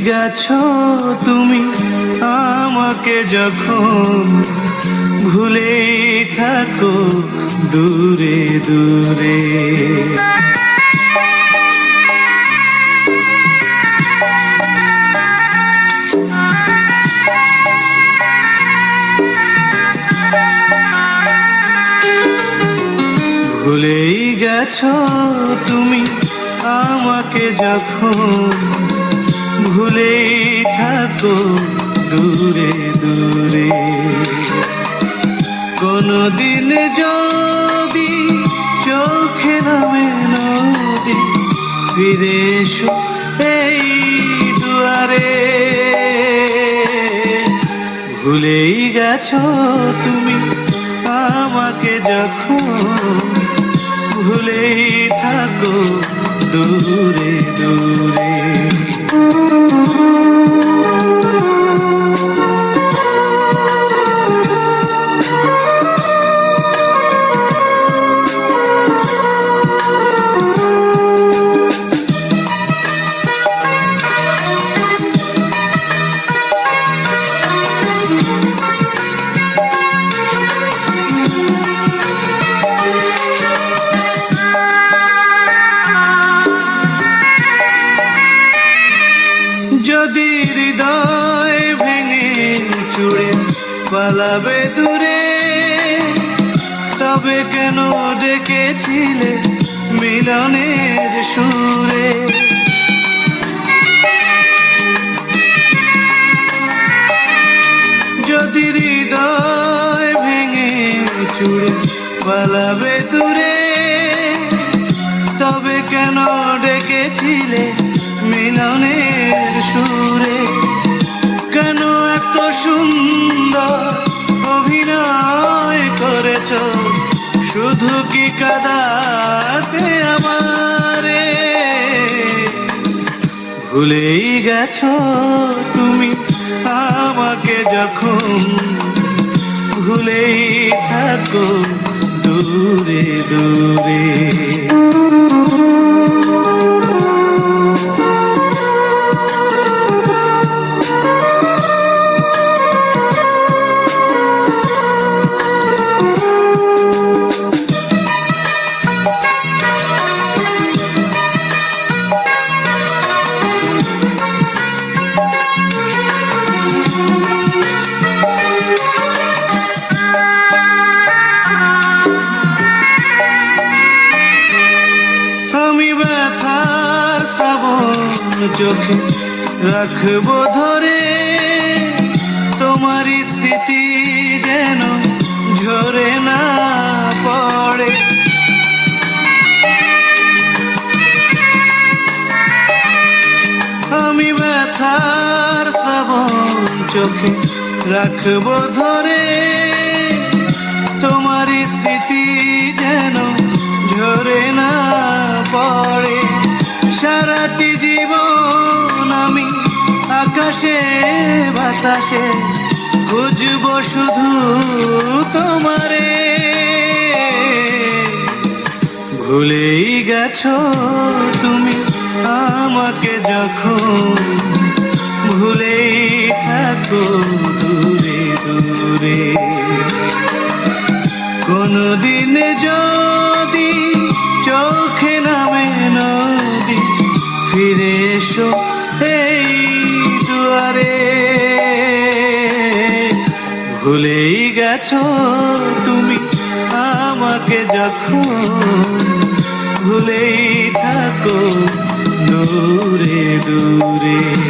গেছো তুমি আমাকে যখন। ভুলেই থাকো দূরে দূরে। ভুলেই গেছো তুমি আমাকে যখন। ভুলেই থাকো দূরে দূরে। কোনদিন যদি চোখে নামে নদী, ফিরে এসো এই দুয়ারে। ভুলেই গেছো তুমি আমাকে যখন, ভুলেই থাকো দূরে দূরে। পালাবে দূরে, তবে কেন ডেকেছিলে মিলনের সুরে? যদি হৃদয় ভেঙে চুড়ে পালাবে দূরে, তবে কেন ডেকেছিলে মিলনের সুরে? কেন এত সুন্দর কি কাদাতে আমারে। ভুলেই গেছো তুমি আমাকে যখন। ভুলেই থাকো দূরে দূরে। চোখে রাখব ধরে। তোমারই স্মৃতি যেন ঝরে না পড়ে। আমি ব্যথার শ্রাবণ চোখে রাখব ধরে। তোমারই স্মৃতি যেন ঝরে না পড়ে। সারাটি জীবন আকাশে বাতাসে খুঁজবো শুধু তোমারে। ভুলেই গেছো তুমি আমাকে যখন, ভুলেই থাকো দূরে দূরে। কোনদিন যদি চোখে নামে নদী, ফিরে এসো ভুলেই গেছো তুমি আমাকে যখন। ভুলেই থাকো দূরে দূরে।